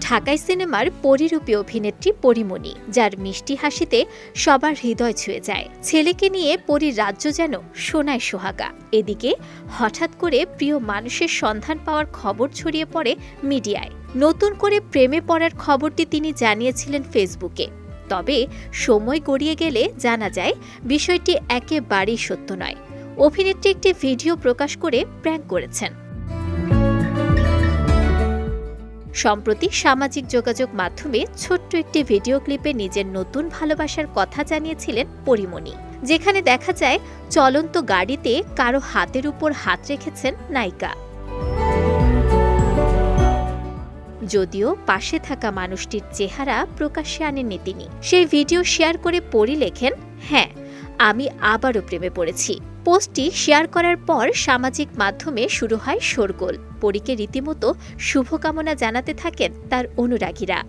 ঢাকাই সিনেমার পরিরূপী অভিনেত্রী পরিমণি, যার মিষ্টি হাসিতে সবার হৃদয় ছুঁয়ে যায়। ছেলেকে নিয়ে পরীর রাজ্য যেন সোনায় সোহাগা। এদিকে হঠাৎ করে প্রিয় মানুষের সন্ধান পাওয়ার খবর ছড়িয়ে পড়ে মিডিয়ায়। নতুন করে প্রেমে পড়ার খবরটি তিনি জানিয়েছিলেন ফেসবুকে। তবে সময় গড়িয়ে গেলে জানা যায়, বিষয়টি একেবারেই সত্য নয়। অভিনেত্রী একটি ভিডিও প্রকাশ করে প্র্যাঙ্ক করেছেন। সম্প্রতি সামাজিক যোগাযোগ মাধ্যমে ছোট্ট একটি ভিডিও ক্লিপে নিজের নতুন ভালোবাসার কথা জানিয়েছিলেন পরিমণি। যেখানে দেখা যায়, চলন্ত গাড়িতে কারও হাতের উপর হাত রেখেছেন নায়িকা। যদিও পাশে থাকা মানুষটির চেহারা প্রকাশ্যে আনেননি তিনি। সেই ভিডিও শেয়ার করে পড়ি লেখেন হ্যাঁ আমি আবারও প্রেমে পড়েছি। পোস্টটি শেয়ার করার পর সামাজিক মাধ্যমে শুরু হয় শোরগোল। পরীকে রীতিমতো শুভকামনা জানাতে থাকেন তার অনুরাগীরা।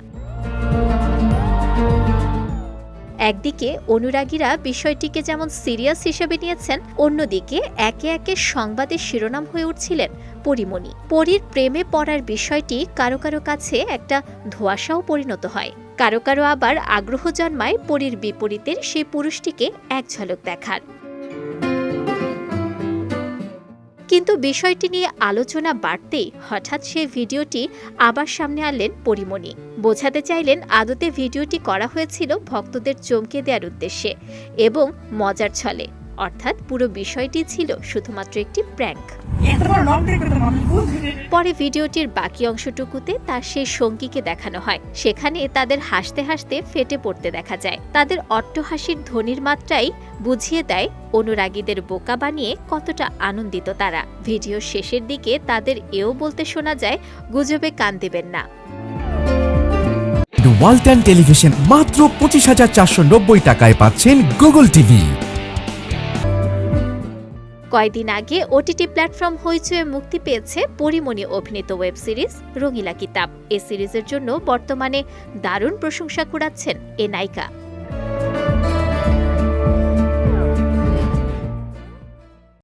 একদিকে অনুরাগীরা বিষয়টিকে যেমন সিরিয়াস হিসেবে নিয়েছেন, অন্যদিকে একে একে সংবাদের শিরোনাম হয়ে উঠছিলেন পরিমণি। পরীর প্রেমে পড়ার বিষয়টি কারও কারও কাছে একটা ধোঁয়াশাও পরিণত হয়। কারও কারও আবার আগ্রহ জন্মায় পরীর বিপরীতের সেই পুরুষটিকে এক ঝলক দেখার। কিন্তু বিষয়টি নিয়ে আলোচনা বাড়তেই হঠাৎ সেই ভিডিওটি আবার সামনে আনলেন পরিমণি। বোঝাতে চাইলেন আদতে ভিডিওটি করা হয়েছিল ভক্তদের চমকে দেওয়ার উদ্দেশ্যে এবং মজার ছলে। অর্থাৎ পুরো বিষয়টি ছিল শুধুমাত্র একটি প্র্যাঙ্ক পরে ভিডিওটির বাকি অংশটুকুতে তার সেই সঙ্গীকে দেখানো হয়। সেখানে তাদের হাসতে হাসতে ফেটে পড়তে দেখা যায়। তাদের অট্টহাসির ধ্বনির মাত্রাই বুঝিয়ে দেয় অনুরাগীদের বোকা বানিয়ে কতটা আনন্দিত তারা। ভিডিও শেষের দিকে তাদের এও বলতে শোনা যায়, গুজবে কান দেবেন না ওয়ালটন টেলিভিশন মাত্র পঁচিশ হাজার চারশো নব্বই টাকায় পাচ্ছেন গুগল টিভি কয়েকদিন আগে ওটিটি প্ল্যাটফর্ম হইচয়ে মুক্তি পেয়েছে পরিমণি অভিনীত ওয়েব সিরিজ রঙিলা কিতাব। এ সিরিজের জন্য বর্তমানে দারুণ প্রশংসা কুড়াচ্ছেন এ নায়িকা।